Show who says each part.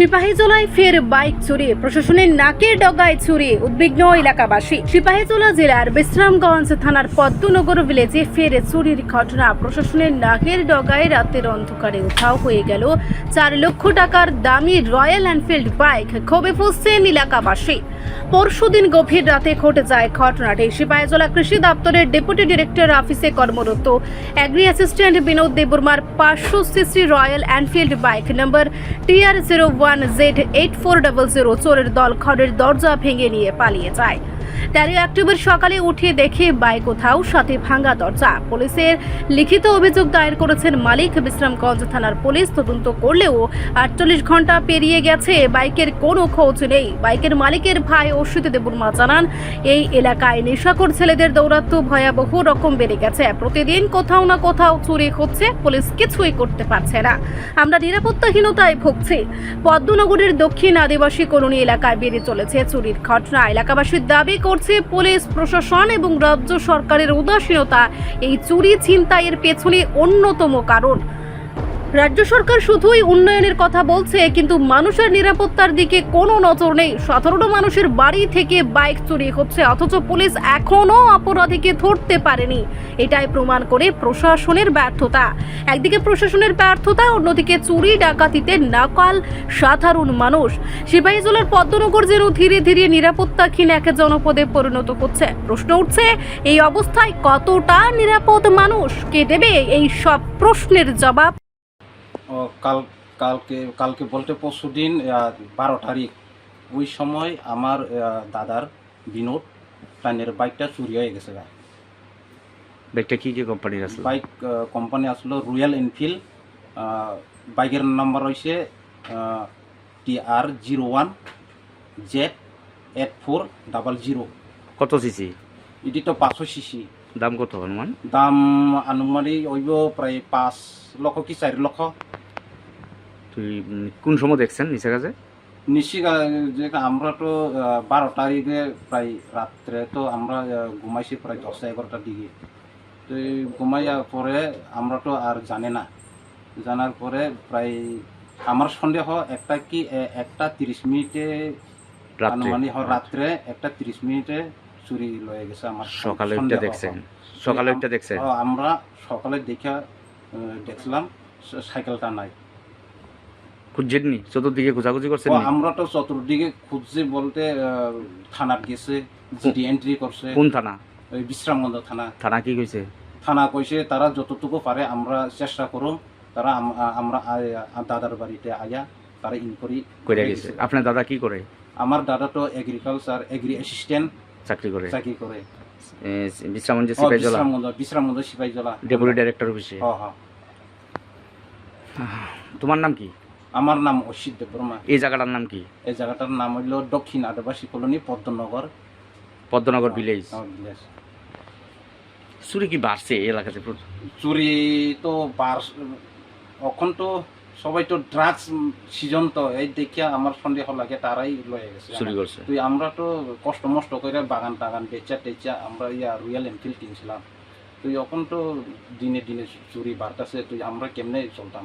Speaker 1: সিপাহীজলায় ফের বাইক চুরি, প্রশাসনের নাকের ডগায় চুরি, উদ্বিগ্ন এলাকাবাসী। সিপাহীজলা জেলার বিশ্রামগঞ্জ থানার পদ্মনগর ভিলেজে ফের চুরির ঘটনা, প্রশাসনের নাকের ডগায় রাতের অন্ধকারে উঠাও হয়ে গেল। চার লক্ষ টাকার দামি রয়্যাল এনফিল্ড বাইক ক্ষোভে ফুসছেন এলাকাবাসী। পরশুদিন গভীর রাতে ঘটে যায় ঘটনাটি। সিপাহীজলা কৃষি দপ্তরের ডেপুটি ডিরেক্টর অফিসে কর্মরত অ্যাগ্রি অ্যাসিস্ট্যান্ট বিনোদ দেববর্মার পাঁচশো CC Royal Enfield bike number TR zero one Z eight four double zero চোরের দল খড়ের দরজা ভেঙে নিয়ে পালিয়ে যায়। তেরোই অক্টোবর সকালে উঠে দেখে বাইক কোথাও সাথে ভাঙা দরজা। পুলিশের লিখিত অভিযোগ দায়ের করেছেন মালিক। বিশ্রামগঞ্জ থানার পুলিশ তদন্ত করলেও আটচল্লিশ ঘণ্টা পেরিয়ে গেছে। বাইকের কোনো খোঁজ নেই। বাইকের মালিকের ভাই অশ্বিত দেবুর্মা জানান, এই এলাকায় নেশাখোর ছেলেদের দৌরাত্ম্য ভয়াবহ রকম বেড়ে গেছে। প্রতিদিন কোথাও না কোথাও চুরি হচ্ছে। পুলিশ কিছুই করতে পারছে না। আমরা নিরাপত্তাহীনতায় ভুগছি। পদ্মনগরের দক্ষিণ আদিবাসী কলোনি এলাকায় বেড়ে চলেছে চুরির ঘটনা। এলাকাবাসীর দাবি করছে পুলিশ প্রশাসন এবং রাজ্য সরকারের উদাসীনতা। এই চুরি ছিনতাইয়ের পেছনে অন্যতম কারণ। রাজ্য সরকার শুধুই উন্নয়নের কথা বলছে, কিন্তু মানুষের নিরাপত্তার দিকে কোনো নজর নেই। সাধারণ মানুষের বাড়ি থেকে বাইক চুরি হচ্ছে, অথচ পুলিশ এখনও অপরাধীকে ধরতে পারেনি। এটাই প্রমাণ করে প্রশাসনের ব্যর্থতা। একদিকে প্রশাসনের ব্যর্থতা, অন্যদিকে চুরি, ডাকাতিতে নাকাল সাধারণ মানুষ। সিপাহীজলার পদ্মনগর যেন ধীরে ধীরে নিরাপত্তাহীন এক জনপদে পরিণত হচ্ছে। প্রশ্ন উঠছে, এই অবস্থায় কতটা নিরাপদ মানুষ কে দেবে? এই সব প্রশ্নের জবাব
Speaker 2: কাল কালকে কালকে বলতে পরশু দিন বারো তারিখ। ওই সময় আমার দাদার বিনোদ প্ল্যানের বাইকটা চুরি হয়ে গেছে
Speaker 3: বাইকটা কি কি কোম্পানির আসলো?
Speaker 2: বাইক কোম্পানি আসলো রয়্যাল এনফিল্ড বাইকের নাম্বার হয়েছে T R zero one Z eight four double zero
Speaker 3: কত সিসি
Speaker 2: এটি তো পাঁচশো সিসি
Speaker 3: দাম কত অনুমান
Speaker 2: দাম আনুমানিক হইব প্রায় পাঁচ লক্ষ কি চার লক্ষ।
Speaker 3: তুই কোন সময় দেখছেন নিচে
Speaker 2: নিশ্চিত যে আমরা তো বারো তারিখে প্রায় রাত্রে তো আমরা ঘুমাইছি প্রায় দশটা এগারোটার দিকে। তো এই ঘুমাইয়ার পরে আমরা তো আর জানে না। জানার পরে প্রায় আমার সন্দেহ একটা কি একটা তিরিশ মিনিটে আনুমানিক রাত্রে একটা তিরিশ মিনিটে চুরি লয়ে গেছে আমার
Speaker 3: সকালে ওইটা দেখছেন? সকালে ওইটা দেখছেন?
Speaker 2: আমরা সকালে দেখা দেখছিলাম সাইকেলটা নাই।
Speaker 3: খুঁজছেননি চতুর্দিকে খোঁজাখুঁজি করছেন
Speaker 2: আমরা তো চতুর্দিকে খুঁজছি বলতে থানার গেছে জিডি এন্ট্রি করছে।
Speaker 3: কোন থানা?
Speaker 2: ওই বিশ্রামগঞ্জ থানা।
Speaker 3: থানা কি কইছে?
Speaker 2: থানা কইছে তারা যতটুকু পারে আমরা চেষ্টা করুম তারা আমরা দাদার বাড়িতে আয়া তারা ইনকোয়ারি
Speaker 3: কইরা গেছে। আপনার দাদা কি করে?
Speaker 2: আমার দাদা তো এগ্রিকালচার এগ্রি অ্যাসিস্ট্যান্ট
Speaker 3: চাকরি করে।
Speaker 2: চাকরি করে। বিশ্রামগঞ্জ বিশ্রামগঞ্জ সিপাহী জলা
Speaker 3: ডেপুটি ডাইরেক্টর অফিসে তোমার নাম কি?
Speaker 2: আমার নাম অসিত দেববর্মা।
Speaker 3: এই জায়গাটার নাম কি?
Speaker 2: এই জায়গাটার নাম হইল দক্ষিণ আদিবাসী কলোনি পদ্মনগর।
Speaker 3: পদ্মনগর ভিলেজ।
Speaker 2: আমার village।
Speaker 3: চুরি কি বাড়ছে এই এলাকাতে
Speaker 2: চুরি তো বার এখন তো সবাই তো ড্রাগস সিজন তো এই দেখিয়া আমার সন্দেহ লাগে তারাই লয়ে গেছে।
Speaker 3: চুরি করছে।
Speaker 2: তুই আমরা তো কষ্ট মষ্ট করে বাগান টাগান বেচা টেচা আমরা ইয়া রয়্যাল এনফিল্ড কিনছিলাম। তুই এখন তো দিনে দিনে চুরি বাড়তেছে তুই আমরা কেমনে চলতাম?